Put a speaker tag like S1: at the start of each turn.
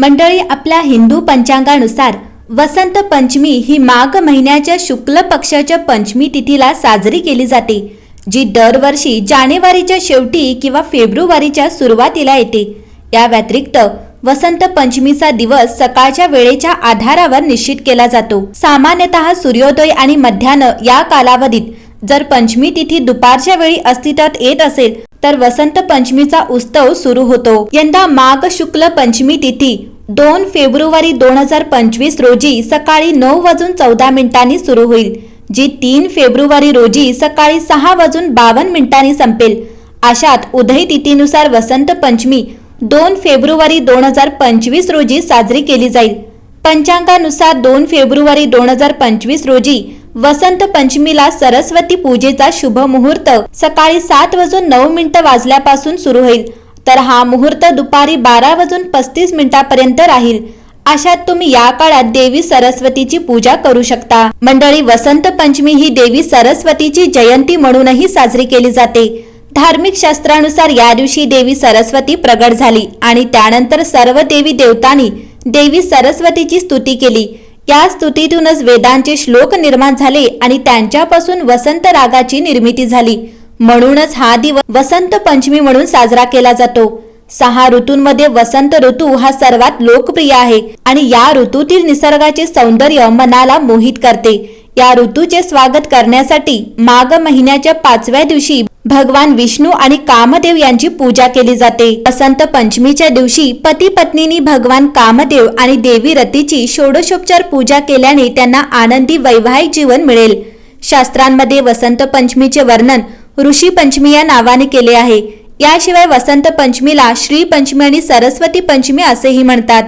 S1: मंडळी आपल्या हिंदू पंचांगानुसार वसंत पंचमी ही माघ महिन्याच्या शुक्ल पक्षाच्या पंचमी तिथीला साजरी केली जाते जी दरवर्षी जानेवारीच्या शेवटी किंवा फेब्रुवारीच्या सुरुवातीला येते. या व्यतिरिक्त वसंत पंचमीचा दिवस सकाळच्या वेळेच्या आधारावर निश्चित केला जातो. सामान्यतः सूर्योदय आणि मध्यान्ह या कालावधीत जर पंचमी तिथी दुपारच्या वेळी अस्तित्वात येत असेल तर वसंत पंचमीचा उत्सव सुरू होतो. यंदा माघ शुक्ल पंचमी तिथी दोन फेब्रुवारी दोन हजार पंचवीस रोजी सकाळी नऊ वाजून चौदा मिनिटांनी सुरू होईल जी तीन फेब्रुवारी रोजी सकाळी सहा वाजून बावन्न मिनिटांनी संपेल. अशात उदय तिथीनुसार वसंत पंचमी दोन फेब्रुवारी दोन हजार पंचवीस रोजी साजरी केली जाईल. पंचांगानुसार दोन फेब्रुवारी दोन हजार पंचवीस रोजी वसंत पंचमीला सरस्वती पूजेचा शुभ मुहूर्त सकाळी सात वाजून नऊ मिनिटं वाजल्यापासून सुरू होईल. तर हा मुहूर्त दुपारी बारा वाजून पस्तीस मिनिटापर्यंत राहील. अशात तुम्ही या काळात देवी सरस्वतीची पूजा करू शकता. मंडळी वसंत पंचमी ही देवी सरस्वतीची जयंती म्हणूनही साजरी केली जाते. धार्मिक शास्त्रानुसार या दिवशी देवी सरस्वती प्रगट झाली आणि त्यानंतर सर्व देवी देवतांनी देवी सरस्वतीची स्तुती केली. या स्तुतीतूनच वेदांचे श्लोक निर्माण झाले आणि त्यांच्यापासून वसंत रागाची निर्मिती झाली. म्हणूनच हा दिवस वसंत पंचमी म्हणून साजरा केला जातो. सहा ऋतूंमध्ये वसंत ऋतू हा सर्वात लोकप्रिय आहे आणि या ऋतूतील निसर्गाचे सौंदर्य मनाला मोहित करते. या ऋतूचे स्वागत करण्यासाठी माघ महिन्याच्या पाचव्या दिवशी भगवान विष्णू आणि कामदेव यांची पूजा केली जाते. वसंत पंचमीच्या दिवशी पती पत्नीनी भगवान कामदेव आणि देवी रतीची षोडशोपचार पूजा केल्याने त्यांना आनंदी वैवाहिक जीवन मिळेल. शास्त्रांमध्ये वसंत पंचमीचे वर्णन ऋषी पंचमी या नावाने केले आहे. याशिवाय वसंत पंचमीला श्री पंचमी आणि सरस्वती पंचमी असेही म्हणतात.